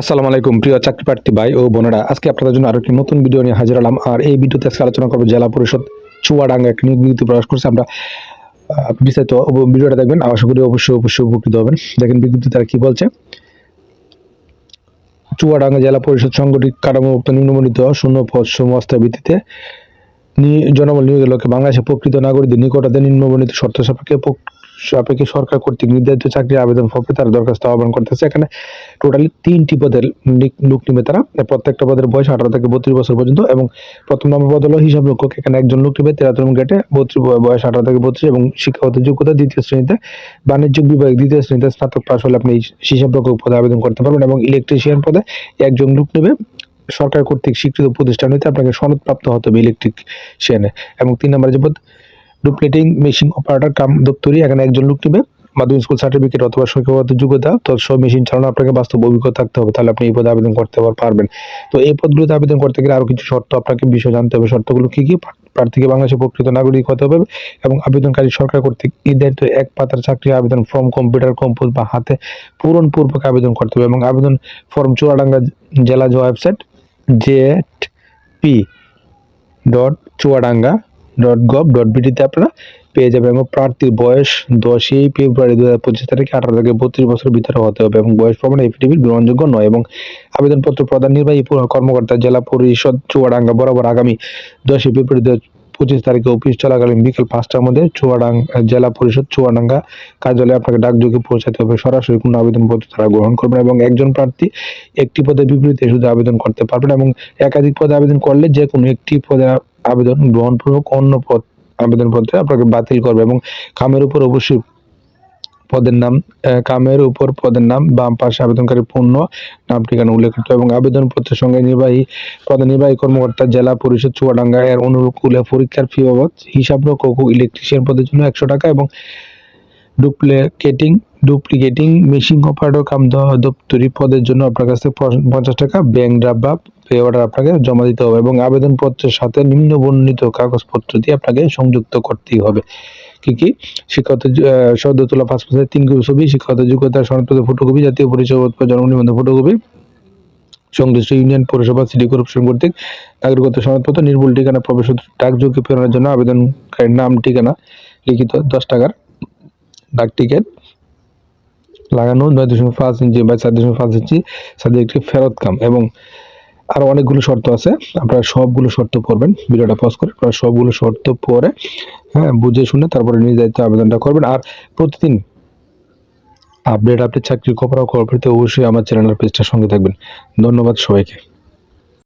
আসসালামু আলাইকুম, প্রিয় চাকরি প্রার্থী ভাই ও বোনেরা। আজকে আপনাদের জন্য আরেকটি নতুন ভিডিও নিয়ে হাজির হলাম। আর এই ভিডিওতে আজকে আলোচনা করব জেলা পরিষদ চুয়াডাঙ্গা এক নিয়োগ প্রকাশ করছে। আমরা বিস্তারিত ভিডিওটা দেখবেন। আশা করি অবশ্যই অবশ্যই উপকৃত হবেন। দেখেন বিজ্ঞপ্তি তারা কি বলছে। চুয়াডাঙ্গা জেলা পরিষদ সংগঠিত কাঠামো নিম্নমণিত শূন্য পদ সমস্ত ভিত্তিতে জনবল নিয়োগের লক্ষ্যে বাংলাদেশের প্রকৃত নাগরিকদের নিকটতে নিম্নবর্ণিত শর্ত সাপেক্ষে পক- সাপেক্ষে সরকার কর্তৃক নির্ধারিত চাকরির আবেদন ফর্মে তারা দরখাস্ত আহ্বান করতেছে। এখানে টোটালি তিনটি পদের লোক নিবে তারা। প্রত্যেকটা পদের বয়স আঠারো থেকে বত্রিশ বছর পর্যন্ত এবং প্রথম নম্বর পদ হলো হিসাব রক্ষক। এখানে একজন লোক নিবে তেরাতম গেটে বত্রিশ বয়স আঠারো থেকে বত্রিশ এবং শিক্ষাগত যোগ্যতা দ্বিতীয় শ্রেণীতে। বাণিজ্যিক বিভাগ দ্বিতীয় শ্রেণীতে স্নাতক পাশ হলে আপনি হিসাব রক্ষক পদে আবেদন করতে পারবেন এবং ইলেকট্রিশিয়ান পদে একজন লোক নেবে। সরকার কর্তৃক স্বীকৃত প্রতিষ্ঠান হইতে আপনাকে সনদপ্রাপ্ত হতে হবে ইলেকট্রিশিয়ানে এবং তিন নম্বরে যে পদ ডুপ্লিটিং মেশিন অপারেটর কাম দপ্তরি এখানে একজন লোক নেবে, মাধ্যমিক স্কুল সার্টিফিকেট অথবা শিক্ষাগত যোগ্যতা তৎসহ মেশিন চালানো আপনাকে বাস্তব অভিজ্ঞতা থাকতে হবে, তাহলে আপনি এই পদে আবেদন করতে পারবেন। তো এই পদগুলোতে আবেদন করতে গেলে আরও কিছু শর্ত আপনাকে বিষয় জানতে হবে। শর্তগুলো কি কি? প্রার্থীকে বাংলাদেশের প্রকৃত নাগরিক হতে হবে এবং আবেদনকারী সরকার কর্তৃক নির্ধারিত এক পাতার চাকরি আবেদন ফর্ম কম্পিউটার কম্পোজ বা হাতে পূরণ পূর্বক আবেদন করতে হবে এবং আবেদন ফর্ম চুয়াডাঙ্গা জেলা যে website Z P dot Chuadanga dot gov dot বিটিতে আপনারা পেয়ে যাবেন এবং প্রার্থীর বয়স দশই ফেব্রুয়ারি দু হাজার পঁচিশ তারিখে আঠারো থেকে বত্রিশ বছর ভিতরে হতে হবে এবং বয়স প্রমাণ এফিডেভিট গ্রহণযোগ্য নয় এবং আবেদনপত্র প্রদান নির্বাহী কর্মকর্তা জেলা পরিষদ চুয়াডাঙ্গা বরাবর আগামী দশই ফেব্রুয়ারি পঁচিশ তারিখে অফিস চলাকালীন বিকেল পাঁচটার মধ্যে চুয়াডাং জেলা পরিষদ চুয়াডাঙ্গা কার্যালয়ে আপনাকে ডাকযোগে পৌঁছাতে হবে। সরাসরি কোনো আবেদনপত্র তারা গ্রহণ করবেন এবং একজন প্রার্থী একটি পদের বিপরীতে শুধু আবেদন করতে পারবেন এবং একাধিক পদে আবেদন করলে যে কোনো একটি পদে আবেদন গ্রহণপূর্বক অন্য পদ আবেদনপত্রে আপনাকে বাতিল করবে এবং কামের উপর অবশ্যই পদের নাম কামের উপর পদের নাম, বাম পাশে আবেদনকারী পূর্ণ, নাম, ঠিকানা উল্লেখ করতে এবং আবেদনপত্রের সঙ্গে নির্বাহী পদে নির্বাহী কর্মকর্তা, জেলা পরিষদ, চুয়াডাঙ্গা এর অনুকূলে পরীক্ষার ফি বাবদ হিসাব রক্ষক ও ইলেকট্রিশিয়ান পদের জন্য একশো টাকা এবং duplicating duplicating machine operator cum দপ্তরি পদের জন্য আপনার কাছে প- পঞ্চাশ টাকা ব্যাংক ড্রাফট বা পে অর্ডার আপনাকে জমা দিতে হবে এবং আবেদনপত্রের সাথে নিম্ন বর্ণিত কাগজপত্র দিয়ে আপনাকে সংযুক্ত করতেই হবে। কি কি? শিক্ষাগত সদ্য তোলা পাসপোর্টের তিন কপি ছবি শিক্ষাগত যোগ্যতার সনদপত্র ফটোকপি, জাতীয় পরিচয়পত্র জন্ম নিবন্ধন ফটোকপি, সংশ্লিষ্ট ইউনিয়ন পৌরসভা, সিটি কর্পোরেশন কর্তৃক নাগরিকত্ব সনদপত্র, নির্ভুল ঠিকানা, প্রবেশ ডাকযোগে প্রেরণের জন্য আবেদনকারীর নাম, ঠিকানা, লিখিত দশ টাকার ডাক টিকিট লাগানো, নয় দশমিক পাঁচ ইঞ্চি বা চার দশমিক পাঁচ ইঞ্চি, সাথে একটি ফেরত কাম এবং আরও অনেকগুলো শর্ত আছে। আপনারা সবগুলো শর্ত পড়বেন। ভিডিওটা পজ করে আপনারা সবগুলো শর্ত পরে হ্যাঁ বুঝে শুনে তারপরে নিজ দায়িত্ব আবেদনটা করবেন। আর প্রতিদিন আপডেট আপডেট চাকরির খবর খবর পেতে অবশ্যই আমার চ্যানেলের পেজটার সঙ্গে থাকবেন। ধন্যবাদ সবাইকে।